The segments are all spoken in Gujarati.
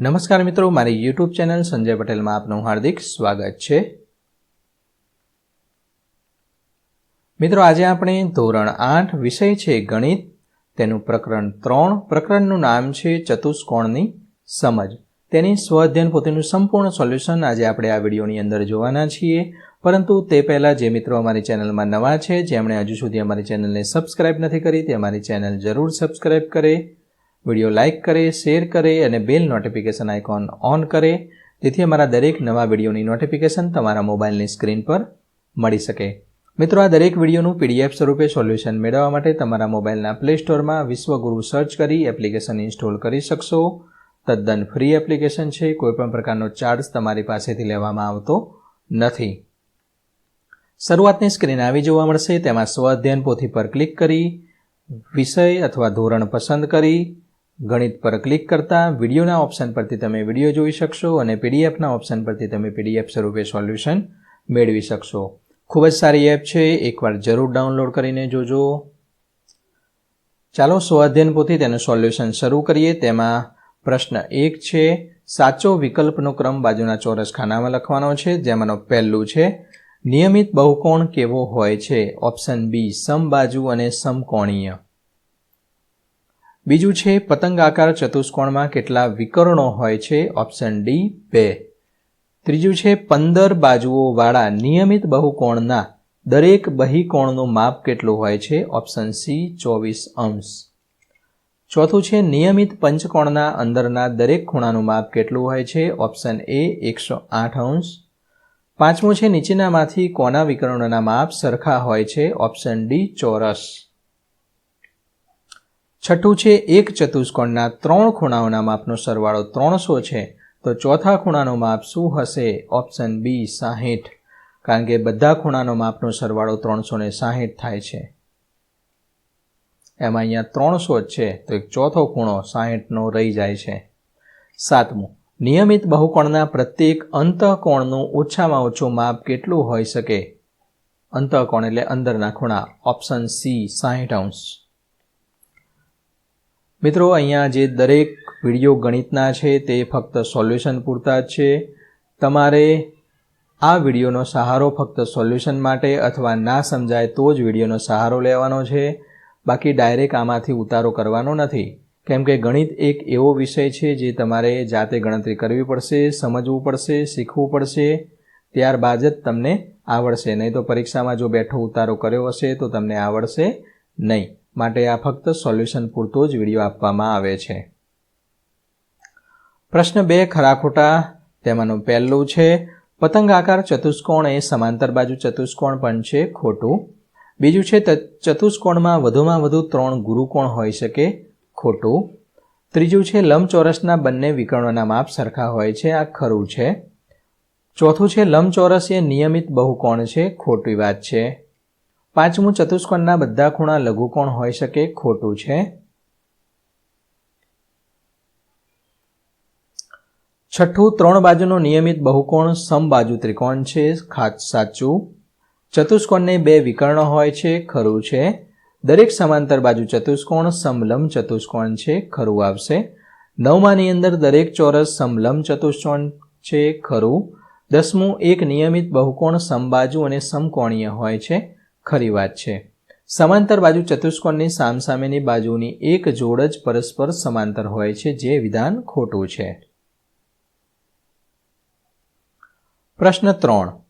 નમસ્કાર મિત્રો, મારી યુટ્યુબ ચેનલ સંજય પટેલમાં આપનું હાર્દિક સ્વાગત છે. મિત્રો, આજે આપણે ધોરણ આઠ વિષય છે ગણિત. તેનું પ્રકરણ ત્રણ. પ્રકરણનું નામ છે ચતુષ્કોણની સમજ. તેની સ્વઅધ્યયન પોતેનું સંપૂર્ણ સોલ્યુશન આજે આપણે આ વિડીયોની અંદર જોવાના છીએ. પરંતુ તે પહેલાં જે મિત્રો અમારી ચેનલમાં નવા છે, જેમણે હજુ સુધી અમારી ચેનલને સબસ્ક્રાઇબ નથી કરી, તે અમારી ચેનલ જરૂર સબસ્ક્રાઇબ કરે. વીડિયો લાઇક કરે, શેર કરે અને બેલ નોટિફિકેશન આઇકોન ઓન કરે. જેથી અમારા દરેક નવા વિડીયોની નોટિફિકેશન તમારા મોબાઈલની સ્ક્રીન પર મળી શકે. મિત્રો, આ દરેક વિડીયોનું પીડીએફ સ્વરૂપે સોલ્યુશન મેળવવા માટે તમારા મોબાઈલના પ્લે સ્ટોરમાં વિશ્વગુરુ સર્ચ કરી એપ્લિકેશન ઇન્સ્ટોલ કરી શકશો. તદ્દન ફ્રી એપ્લિકેશન છે, કોઈપણ પ્રકારનો ચાર્જ તમારી પાસેથી લેવામાં આવતો નથી. શરૂઆતની સ્ક્રીન આવી જોવા મળશે, તેમાં સ્વ અધ્યયન પોથી પર ક્લિક કરી, વિષય અથવા ધોરણ પસંદ કરી ગણિત પર ક્લિક કરતા વિડીયોના ઓપ્શન પરથી તમે વીડિયો જોઈ શકશો અને પીડીએફના ઓપ્શન પરથી તમે પીડીએફ સ્વરૂપે સોલ્યુશન મેળવી શકશો. ખૂબ જ સારી એપ છે, એકવાર જરૂર ડાઉનલોડ કરીને જોજો. ચાલો સ્વાધ્યન પોથી તેનું સોલ્યુશન શરૂ કરીએ. તેમાં પ્રશ્ન એક છે, સાચો વિકલ્પનો ક્રમ બાજુના ચોરસ ખાનામાં લખવાનો છે, જેમાંનો પહેલું છે, નિયમિત બહુકોણ કેવો હોય છે? ઓપ્શન બી, સમબાજુ અને સમકોણીય. બીજું છે, પતંગ આકાર ચતુષ્કોણમાં કેટલા વિકર્ણો હોય છે? ઓપ્શન ડી બે. ત્રીજું છે, પંદર બાજુઓવાળા નિયમિત બહુકોણના દરેક બહિકોણનું માપ કેટલું હોય છે? ઓપ્શન સી ચોવીસ અંશ. ચોથું છે, નિયમિત પંચકોણના અંદરના દરેક ખૂણાનું માપ કેટલું હોય છે? ઓપ્શન એ એકસો આઠ અંશ. પાંચમું છે, નીચેનામાંથી કોના વિકર્ણોના માપ સરખા હોય છે? ઓપ્શન ડી ચોરસ. છઠ્ઠું છે એક ચતુષ્કોણના ત્રણ ખૂણાઓના માપનો સરવાળો ત્રણસો છે, તો ચોથા ખૂણાનું માપ શું હશે? ઓપ્શન બી સાહીઠ. કારણ કે બધા ખૂણાનો માપનો સરવાળો ત્રણસો ને સાહીઠ થાય છે. એમાં અહીંયા ત્રણસો જ છે, તો એક ચોથો ખૂણો સાહીઠનો રહી જાય છે. સાતમું. નિયમિત બહુકોણના પ્રત્યેક અંતઃકોણનું ઓછામાં ઓછું માપ કેટલું હોઈ શકે? અંતઃકોણ એટલે અંદરના ખૂણા. ઓપ્શન સી સાહીઠ અંશ. મિત્રો, અહીંયા જે દરેક વીડિયો ગણિતના છે, તે ફક્ત સોલ્યુશન પૂરતા જ છે. તમારે આ વિડીયોનો સહારો ફક્ત સોલ્યુશન માટે અથવા ના સમજાય તો જ વિડીયોનો સહારો લેવાનો છે. બાકી ડાયરેક્ટ આમાંથી ઉતારો કરવાનો નથી. કેમ કે ગણિત એક એવો વિષય છે જે તમારે જાતે ગણતરી કરવી પડશે, સમજવું પડશે, શીખવું પડશે. ત્યારબાદ જ તમને આવડશે. નહીં તો પરીક્ષામાં જો બેઠો ઉતારો કર્યો હશે તો તમને આવડશે નહીં. માટે આ ફક્ત સોલ્યુશન પૂરતો જ વીડિયો આપવામાં આવે છે. પ્રશ્ન બે ખરા ખોટા તેમાંનું પહેલું છે, પતંગ આકાર ચતુષ્કોણ એ સમાંતર બાજુ ચતુષ્કોણ પણ છે, ખોટું. બીજું છે ચતુષ્કોણમાં વધુમાં વધુ ત્રણ ગુરુકોણ હોઈ શકે, ખોટું. ત્રીજું છે, લંબચોરસના બંને વિકર્ણોના માપ સરખા હોય છે, આ ખરું છે. ચોથું છે, લંબચોરસ એ નિયમિત બહુકોણ છે, ખોટી વાત છે. પાંચમું ચતુષ્કોણના બધા ખૂણા લઘુકોણ હોઈ શકે ખોટું છે. છઠ્ઠું, ત્રણ બાજુનો નિયમિત બહુકોણ સમબાજુ ત્રિકોણ છે ખાસ સાચું. ચતુષ્કોણને બે વિકર્ણ હોય છે, ખરું છે. દરેક સમાંતર બાજુ ચતુષ્કોણ સમલમ ચતુષ્કોણ છે, ખરું આવશે. નવમાની અંદર દરેક ચોરસ સમલમ ચતુષ્કોણ છે, ખરું. દસમું, એક નિયમિત બહુકોણ સમબાજુ અને સમકોણીય હોય છે. ખરી વાત છે. સમાંતર બાજુ ચતુષ્કોણની સામસામેની બાજુની એક જોડ જ પરસ્પર સમાંતર હોય છે, જે વિધાન ખોટું છે. પ્રશ્ન ત્રણ.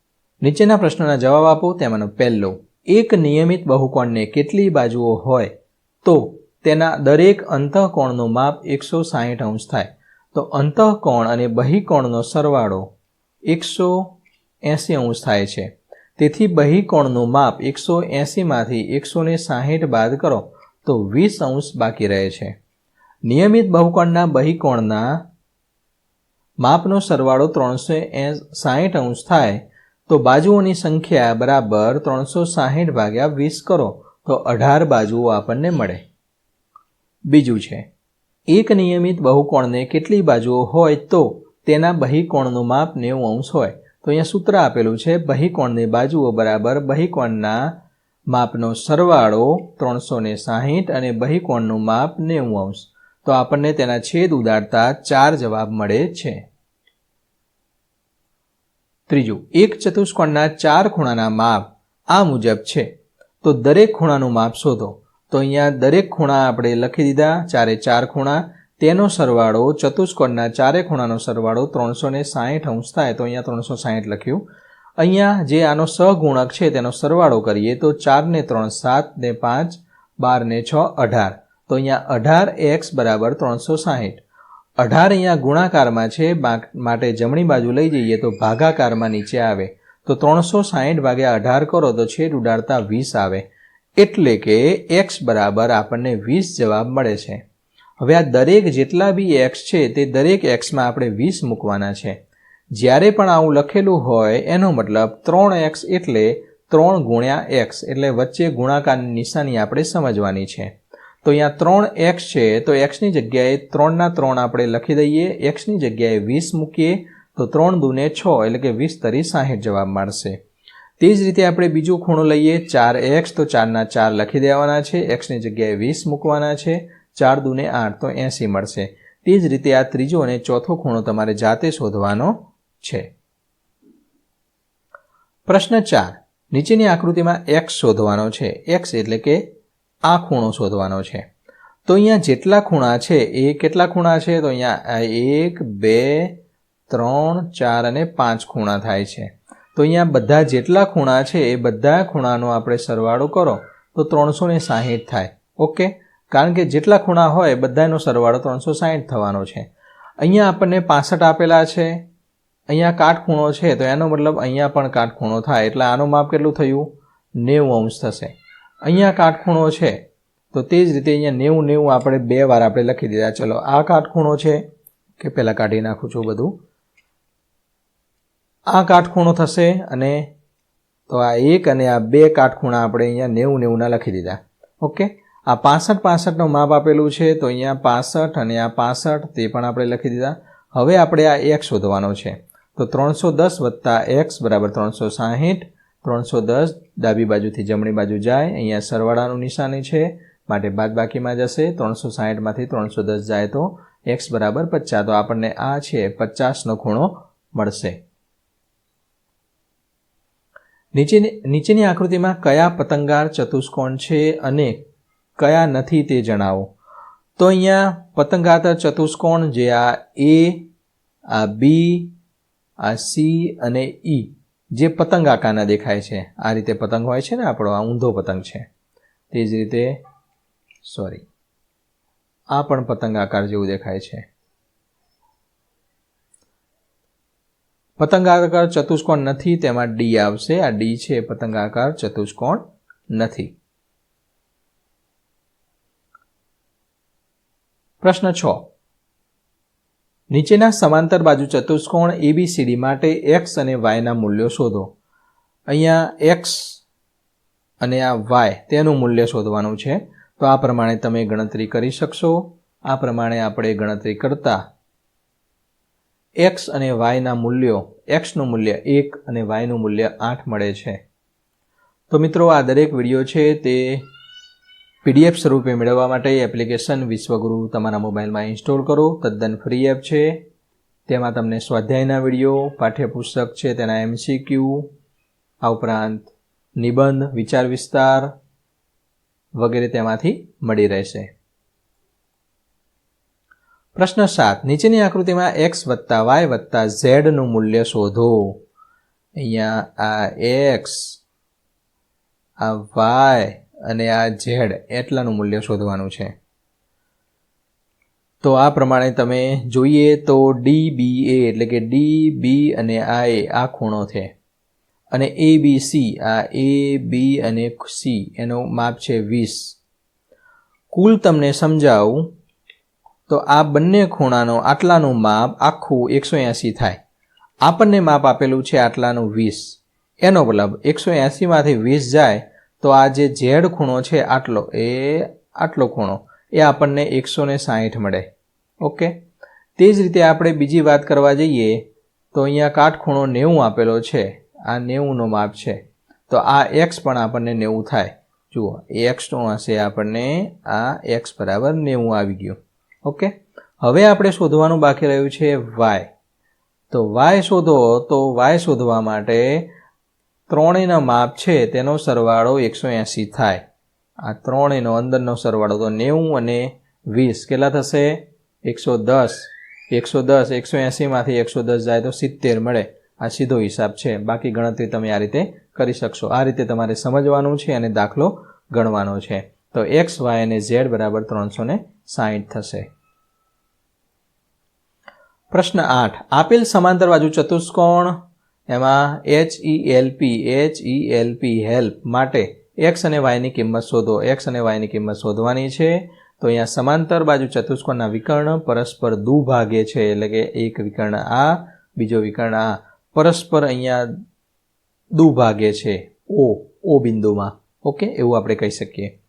નીચેના પ્રશ્નોના જવાબ આપો, તેમાંનો પહેલો. એક નિયમિત બહુકોણને કેટલી બાજુઓ હોય? તો તેના દરેક અંતઃકોણનું માપ એકસો સાહીઠ અંશ થાય. તો અંતઃકોણ અને બહિકોણનો સરવાળો એકસો એંસી અંશ થાય છે. તેથી બહિકોણનું માપ એકસો એંસીમાંથી એકસો ને સાહીઠ બાદ કરો, તો વીસ અંશ બાકી રહે છે. નિયમિત બહુકોણના બહિકોણના માપનો સરવાળો ત્રણસો સાહીઠ અંશ થાય, તો બાજુઓની સંખ્યા બરાબર ત્રણસો સાહીઠ ભાગ્યા વીસ કરો, તો અઢાર બાજુઓ આપણને મળે. બીજું છે, એક નિયમિત બહુકોણને કેટલી બાજુઓ હોય તો તેના બહિકોણનું માપ નેવું અંશ હોય. તો અહીંયા સૂત્ર આપેલું છે, બહિકોણની બાજુઓ બરાબર બહિકોણના માપનો સરવાળો ત્રણસો ને સાહીઠ અને બહિકોણનું માપ નેવું અંશ. તો આપણને તેના છેદ ઉદાડતા ચાર જવાબ મળે છે. ત્રીજું, એક ચતુષ્કોણના ચાર ખૂણાના માપ આ મુજબ છે. તો દરેક ખૂણાનું માપ શોધો. તો અહીંયા દરેક ખૂણા આપણે લખી દીધા, ચારે ચાર ખૂણા તેનો સરવાળો ચતુષ્કોણના ચારે ખૂણાનો સરવાળો ત્રણસો ને સાહીઠ અંશ થાય, તો અહીંયા ત્રણસો સાહીઠ લખ્યું. અહીંયા જે આનો સહગુણક છે તેનો સરવાળો કરીએ તો ચાર ને ત્રણ સાત ને પાંચ, બાર ને છ, અઢાર. તો અહીંયા અઢાર એક્સ બરાબર ત્રણસો સાહીઠ. અઢાર અહીંયા ગુણાકારમાં છે માટે જમણી બાજુ લઈ જઈએ તો ભાગાકારમાં નીચે આવે. તો ત્રણસો સાહીઠ ભાગ્યા અઢાર કરો તો છેદ ઉડાડતા વીસ આવે. એટલે કે એક્સ બરાબર આપણને વીસ જવાબ મળે છે. હવે આ દરેક જેટલા બી એક્સ છે, તે દરેક એક્સમાં આપણે વીસ મૂકવાના છે. જ્યારે પણ આવું લખેલું હોય, એનો મતલબ ત્રણ એક્સ એટલે ત્રણ ગુણ્યા એક્સ એટલે વચ્ચે ગુણાકારની નિશાની આપણે સમજવાની છે. તો અહીંયા ત્રણ એક્સ છે, તો એક્સની જગ્યાએ ત્રણના ત્રણ આપણે લખી દઈએ. એક્સની જગ્યાએ વીસ મૂકીએ, તો ત્રણ દૂને છ, એટલે કે વીસ તરી સાહીઠ જવાબ મળશે. તે જ રીતે આપણે બીજું ખૂણો લઈએ. ચાર એક્સ તો ચારના ચાર લખી દેવાના છે. એક્સની જગ્યાએ વીસ મૂકવાના છે. ચાર દૂને આઠ તો એંસી મળશે. તે જ રીતે આ ત્રીજો અને ચોથો ખૂણો તમારે જાતે શોધવાનો છે. પ્રશ્ન ચાર. નીચેની આકૃતિમાં એક્સ શોધવાનો છે. એક્સ એટલે કે આ ખૂણો શોધવાનો છે. તો અહીંયા જેટલા ખૂણા છે, એ કેટલા ખૂણા છે? તો અહીંયા એક, બે, ત્રણ, ચાર અને પાંચ ખૂણા થાય છે. તો અહીંયા બધા જેટલા ખૂણા છે, એ બધા ખૂણાનો આપણે સરવાળો કરો. તો ત્રણસો ને સાહીઠ થાય. ઓકે? કારણ કે જેટલા ખૂણા હોય બધાનો સરવાળો ત્રણસો સાહીઠ થવાનો છે. અહીંયા આપણને પાસઠ આપેલા છે. અહીંયા કાટખૂણો છે, તો એનો મતલબ અહીંયા પણ કાટખૂણો થાય. એટલે આનું માપ કેટલું થયું? નેવું અંશ થશે. અહીંયા કાટખૂણો છે, તો તે જ રીતે અહીંયા નેવું નેવું આપણે બે વાર આપણે લખી દીધા. ચલો, આ કાટખૂણો છે, કે પહેલાં કાઢી નાખું છું બધું. આ કાટખૂણો થશે અને તો આ એક અને આ બે કાટખૂણા આપણે અહીંયા નેવું નેવુંના લખી દીધા. ઓકે? આ પાસઠ પાસઠનું માપ આપેલું છે, તો અહીંયા પાસઠ અને આ પાસઠ તે પણ આપણે લખી દીધા. હવે આપણે આ એક શોધવાનો છે. તો ત્રણસો દસ વત્તા એક્સ બરાબર ત્રણસો સાહીઠ, ત્રણસો દસ ડાબી બાજુથી જમણી બાજુ જાય, અહીંયા સરવાળાનું નિશાની છે, માટે બાદ બાકીમાં જશે, ત્રણસો સાહીઠમાંથી ત્રણસો દસ જાય તો એક્સ બરાબર પચાસ, તો આપણને આ છે પચાસનો ખૂણો મળશે. નીચેની નીચેની આકૃતિમાં કયા પતંગાર ચતુષ્કોણ છે અને કયા નથી તે જણાવો. તો અહીંયા પતંગાતર ચતુષ્કોણ જે આ એ, આ બી, આ સી અને ઈ જે પતંગ આકારના દેખાય છે. આ રીતે પતંગ હોય છે ને આપણો, આ ઊંધો પતંગ છે. તે જ રીતે સોરી આ પણ પતંગ આકાર જેવું દેખાય છે. પતંગાકાર ચતુષ્કોણ નથી, તેમાં ડી આવશે. આ ડી છે પતંગાકાર ચતુષ્કોણ નથી. પ્રશ્ન છ. નીચેના સમાંતર બાજુ ચતુષ્કોણ એબીસીડી માટે એક્સ અને વાયના મૂલ્યો શોધો. અહીંયા એક્સ અને આ વાય તેનું મૂલ્ય શોધવાનું છે. તો આ પ્રમાણે તમે ગણતરી કરી શકશો. આ પ્રમાણે આપણે ગણતરી કરતા એક્સ અને વાયના મૂલ્યો એક્સનું મૂલ્ય એક અને વાયનું મૂલ્ય આઠ મળે છે. તો મિત્રો, આ દરેક વીડિયો છે તે પીડીએફ સ્વરૂપે મેળવવા માટે એપ્લિકેશન વિશ્વગુરુ તમારા મોબાઈલમાં ઇન્સ્ટોલ કરો. તદ્દન ફ્રી એપ છે. તેમાં તમને સ્વાધ્યાયના વીડિયો, પાઠ્યપુસ્તક છે, તેના એમસીક્યુ આ ઉપરાંત નિબંધ, વિચાર વિસ્તાર વગેરે તેમાંથી મળી રહેશે. પ્રશ્ન સાત. નીચેની આકૃતિમાં એક્સ વત્તા વાય વત્તા ઝેડનું મૂલ્ય શોધો. અહીંયા આ એક્સ આ વાય અને આ ઝેડ એટલાનું મૂલ્ય શોધવાનું છે. તો આ પ્રમાણે તમે જોઈએ તો ડી બી એ એટલે કે ડી બી અને આ એ આ ખૂણો છે. અને એ બી સી આ એ બી અને સી એનો માપ છે વીસ. કુલ તમને સમજાવું તો આ બંને ખૂણાનો આટલાનું માપ આખું એકસો એંસી થાય. આપણને માપ આપેલું છે આટલાનું વીસ. એનો મતલબ એકસો એંસીમાંથી વીસ જાય તો આ જે ઝેડ ખૂણો છે આટલો, એ આટલો ખૂણો, એ આપણને એકસો ને સાહીઠ મળે. ઓકે? તે જ રીતે આપણે બીજી વાત કરવા જઈએ, તો અહીંયા કાટખૂણો નેવું આપેલો છે. આ નેવુંનો માપ છે. તો આ એક્સ પણ આપણને નેવું થાય. જુઓ એક્સનું હશે આપણને આ એક્સ બરાબર નેવું આવી ગયું. ઓકે? હવે આપણે શોધવાનું બાકી રહ્યું છે વાય. તો વાય શોધો તો વાય શોધવા માટે ત્રણેયના માપ છે, તેનો સરવાળો એકસો એંસી થાય. આ ત્રણેયનો અંદરનો સરવાળો તો નેવું અને વીસ. કેટલા થશે? એકસો દસ. એકસો દસ, એકસો એંસીમાંથી એકસો દસ જાય તો સિત્તેર મળે. આ સીધો હિસાબ છે. બાકી ગણતરી તમે આ રીતે કરી શકશો. આ રીતે તમારે સમજવાનું છે અને દાખલો ગણવાનો છે. તો એક્સ, વાય અને ઝેડ બરાબર ત્રણસો ને સાહીઠ થશે. પ્રશ્ન આઠ. આપેલ સમાંતર બાજુ ચતુષ્કોણ એમાં H E L P H E L P help માટે એક્સ અને વાયની કિંમત શોધો. એક્સ અને વાયની કિંમત શોધવાની છે. તો અહીંયા સમાંતર બાજુ ચતુષ્કોણના વિકર્ણ પરસ્પર દુભાગે છે. એટલે કે એક વિકર્ણ આ, બીજો વિકર્ણ આ. પરસ્પર અહીંયા દુભાગે છે. ઓ ઓ બિંદુમાં. ઓકે? એવું આપણે કહી શકીએ.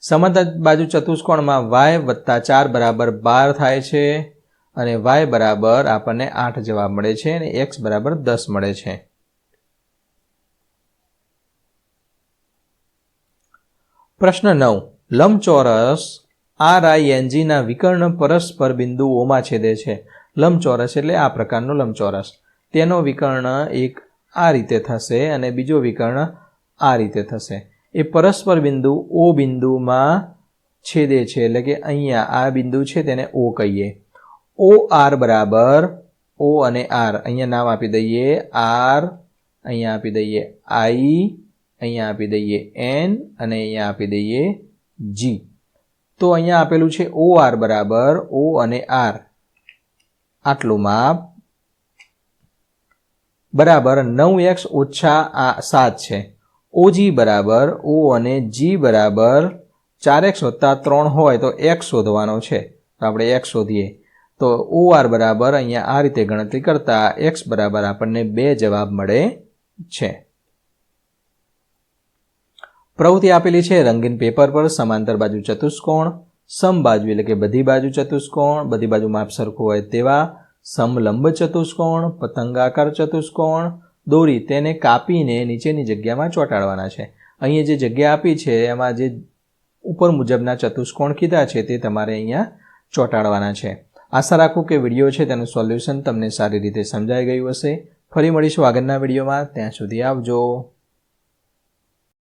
સમાંતર બાજુ ચતુષ્કોણમાં વાય વત્તા ચાર બરાબર બાર થાય છે. અને વાય બરાબર આપણને આઠ જવાબ મળે છે અને એક્સ બરાબર દસ મળે છે. પ્રશ્ન નવ. લંબચોરસ આર આઈ એનજીના વિકર્ણ પરસ્પર બિંદુઓમાં છેદે છે. લંબચોરસ એટલે આ પ્રકારનો લંબચોરસ. તેનો વિકર્ણ એક આ રીતે થશે અને બીજો વિકર્ણ આ રીતે થશે. એ પરસ્પર બિંદુ ઓ બિંદુમાં છેદે છે એટલે કે અહીંયા આ બિંદુ છે તેને ઓ કહીએ. ઓ આર બરાબર. ઓ અને આર અહીંયા નામ આપી દઈએ આર અહીંયા આપી દઈએ આઈ અહીંયા આપી દઈએ એન અને અહીંયા આપી દઈએ જી તો અહીંયા આપેલું છે ઓ આર બરાબર ઓ અને આર આટલું માપ. બરાબર, નવ એક્સ ઓછા આ સાત છે. ઓજી બરાબર ઓ અને જી બરાબર. ચાર એક્સ વત્તા ત્રણ હોય તો એક્સ શોધવાનો છે. તો આપણે એક્સ શોધીએ. તો ઓ આર બરાબર અહીંયા આ રીતે ગણતરી કરતા એક્સ બરાબર આપણને બે જવાબ મળે છે. પ્રવૃત્તિ આપેલી છે રંગીન પેપર પર સમાંતર બાજુ ચતુષ્કોણ, સમ બાજુ એટલે કે બધી બાજુ ચતુષ્કોણ, બધી બાજુ માપ સરખું હોય તેવા સમલંબ ચતુષ્કોણ, પતંગાકાર ચતુષ્કોણ, દોરી તેને કાપીને નીચેની જગ્યામાં ચોંટાડવાના છે. અહીંયા જે જગ્યા આપી છે, એમાં જે ઉપર મુજબના ચતુષ્કોણ કીધા છે તે તમારે અહીંયા ચોંટાડવાના છે. આશા રાખું કે વીડિયો છે તેનું સોલ્યુશન તમને સારી રીતે સમજાઈ ગયું હશે. ફરી મળીશું આગળના વિડીયોમાં. ત્યાં સુધી આવજો.